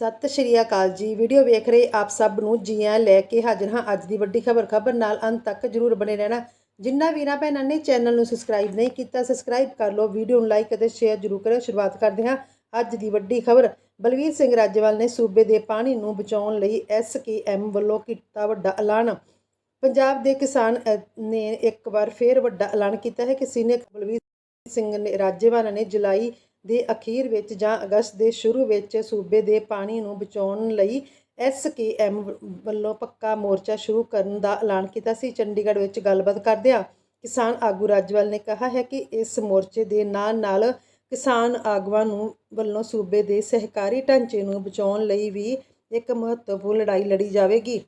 ਸਤਿ ਸ਼੍ਰੀ ਅਕਾਲ ਜੀ। ਵੀਡੀਓ ਵੇਖ ਰਹੇ ਆਪ ਸਭ ਨੂੰ ਜੀਆਂ ਲੈ ਕੇ ਹਾਜ਼ਰ ਹਾਂ ਅੱਜ ਦੀ ਵੱਡੀ ਖਬਰ। ਖਬਰ ਨਾਲ ਅੰਤ ਤੱਕ ਜਰੂਰ ਬਣੇ ਰਹਿਣਾ। ਜਿੰਨਾ ਵੀਰਾਂ ਭੈਣਾਂ ਨੇ ਚੈਨਲ ਨੂੰ ਸਬਸਕ੍ਰਾਈਬ ਨਹੀਂ ਕੀਤਾ ਸਬਸਕ੍ਰਾਈਬ ਕਰ ਲਓ, ਵੀਡੀਓ ਨੂੰ ਲਾਈਕ ਅਤੇ ਸ਼ੇਅਰ ਜਰੂਰ ਕਰਿਓ। ਸ਼ੁਰੂਆਤ ਕਰਦੇ ਹਾਂ ਅੱਜ ਦੀ ਵੱਡੀ ਖਬਰ। ਬਲਵੀਰ ਸਿੰਘ ਰਾਜੇਵਾਲ ਨੇ ਸੂਬੇ ਦੇ ਪਾਣੀ ਨੂੰ ਬਚਾਉਣ ਲਈ ਐਸਕੇਐਮ ਵੱਲੋਂ ਕੀਤਾ ਵੱਡਾ ਐਲਾਨ। ਪੰਜਾਬ ਦੇ ਕਿਸਾਨ ਨੇ ਇੱਕ ਵਾਰ ਫੇਰ ਵੱਡਾ ਐਲਾਨ ਕੀਤਾ ਹੈ ਕਿ ਸੀਨੀਅਰ ਬਲਵੀਰ ਸਿੰਘ ਨੇ ਰਾਜੇਵਾਲ ਨੇ ਜੁਲਾਈ ਦੇ ਅਖੀਰ ਵਿੱਚ ਜਾਂ ਅਗਸਤ ਦੇ ਸ਼ੁਰੂ ਵਿੱਚ ਸੂਬੇ ਦੇ ਪਾਣੀ ਨੂੰ ਬਚਾਉਣ ਲਈ ਐਸਕੇਐਮ ਵੱਲੋਂ ਪੱਕਾ ਮੋਰਚਾ ਸ਼ੁਰੂ ਕਰਨ ਦਾ ਐਲਾਨ ਕੀਤਾ ਸੀ। ਚੰਡੀਗੜ੍ਹ ਵਿੱਚ ਗੱਲਬਾਤ ਕਰਦਿਆਂ ਕਿਸਾਨ ਆਗੂ ਰਾਜਵਾਲ ਨੇ ਕਿਹਾ ਹੈ ਕਿ ਇਸ ਮੋਰਚੇ ਦੇ ਨਾਲ ਨਾਲ ਕਿਸਾਨ ਆਗੂਆਂ ਨੂੰ ਵੱਲੋਂ ਸੂਬੇ ਦੇ ਸਹਿਕਾਰੀ ਢਾਂਚੇ ਨੂੰ ਬਚਾਉਣ ਲਈ ਵੀ ਇੱਕ ਮਹੱਤਵਪੂਰਨ ਲੜਾਈ ਲੜੀ ਜਾਵੇਗੀ।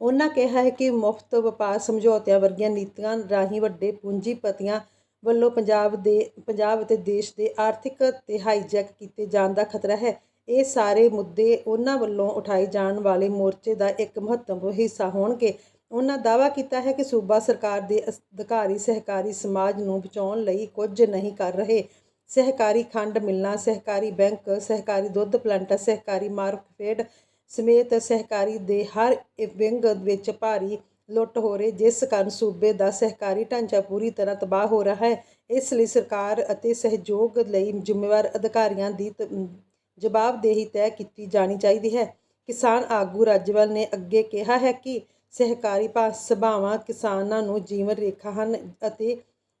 ਉਹਨਾਂ ਕਿਹਾ ਹੈ ਕਿ ਮੁਫਤ ਵਪਾਰ ਸਮਝੌਤਿਆਂ ਵਰਗੀਆਂ ਨੀਤੀਆਂ ਰਾਹੀਂ ਵੱਡੇ ਪੂੰਜੀਪਤੀਆਂ ਵੱਲੋਂ ਪੰਜਾਬ ਦੇ, ਪੰਜਾਬ ਅਤੇ ਦੇਸ਼ ਦੇ ਆਰਥਿਕ ਤੇ ਹਾਈਜੈਕ ਕੀਤੇ ਜਾਣ ਦਾ ਖਤਰਾ ਹੈ। ਇਹ ਸਾਰੇ ਮੁੱਦੇ ਉਹਨਾਂ ਵੱਲੋਂ ਉਠਾਏ ਜਾਣ ਵਾਲੇ ਮੋਰਚੇ ਦਾ ਇੱਕ ਮਹੱਤਵਪੂਰਨ ਹਿੱਸਾ ਹੋਣਗੇ। ਉਹਨਾਂ ਦਾਅਵਾ ਕੀਤਾ ਹੈ ਕਿ ਸੂਬਾ ਸਰਕਾਰ ਦੇ ਅਧਿਕਾਰੀ ਸਹਿਕਾਰੀ ਸਮਾਜ ਨੂੰ ਬਚਾਉਣ ਲਈ ਕੁਝ ਨਹੀਂ ਕਰ ਰਹੇ। ਸਹਿਕਾਰੀ ਖੰਡ ਮਿਲਣਾ, ਸਹਿਕਾਰੀ ਬੈਂਕ, ਸਹਿਕਾਰੀ ਦੁੱਧ ਪਲਾਂਟਾਂ, ਸਹਿਕਾਰੀ ਮਾਰਕਫੇਡ ਸਮੇਤ ਸਹਿਕਾਰੀ ਦੇ ਹਰ ਵਿੰਗ ਵਿੱਚ ਭਾਰੀ ਲੁੱਟ ਹੋ ਰਹੀ, ਜਿਸ ਕਾਰਨ ਸੂਬੇ ਦਾ ਸਹਿਕਾਰੀ ਢਾਂਚਾ ਪੂਰੀ ਤਰ੍ਹਾਂ ਤਬਾਹ ਹੋ ਰਿਹਾ ਹੈ। ਇਸ ਲਈ ਸਰਕਾਰ ਅਤੇ ਸਹਿਯੋਗ ਲਈ ਜ਼ਿੰਮੇਵਾਰ ਅਧਿਕਾਰੀਆਂ ਦੀ ਤ- ਜਵਾਬਦੇਹੀ ਤੈਅ ਕੀਤੀ ਜਾਣੀ ਚਾਹੀਦੀ ਹੈ। ਕਿਸਾਨ ਆਗੂ ਰਾਜਵਲ ਨੇ ਅੱਗੇ ਕਿਹਾ ਹੈ ਕਿ ਸਹਿਕਾਰੀ ਭਾ- ਸਭਾਵਾਂ ਕਿਸਾਨਾਂ ਨੂੰ ਜੀਵਨ ਰੇਖਾ ਹਨ ਅਤੇ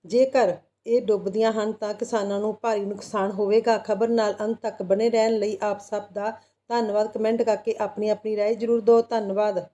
ਜੇਕਰ ਇਹ ਡੁੱਬਦੀਆਂ ਹਨ ਤਾਂ ਕਿਸਾਨਾਂ ਨੂੰ ਭਾਰੀ ਨੁਕਸਾਨ ਹੋਵੇਗਾ। ਖਬਰ ਨਾਲ ਅੰਤ ਤੱਕ ਬਣੇ ਰਹਿਣ ਲਈ ਆਪ ਸਭ ਦਾ ਧੰਨਵਾਦ। ਕਮੈਂਟ ਕਰਕੇ ਆਪਣੀ ਆਪਣੀ ਰਾਏ ਜ਼ਰੂਰ ਦਿਓ। ਧੰਨਵਾਦ।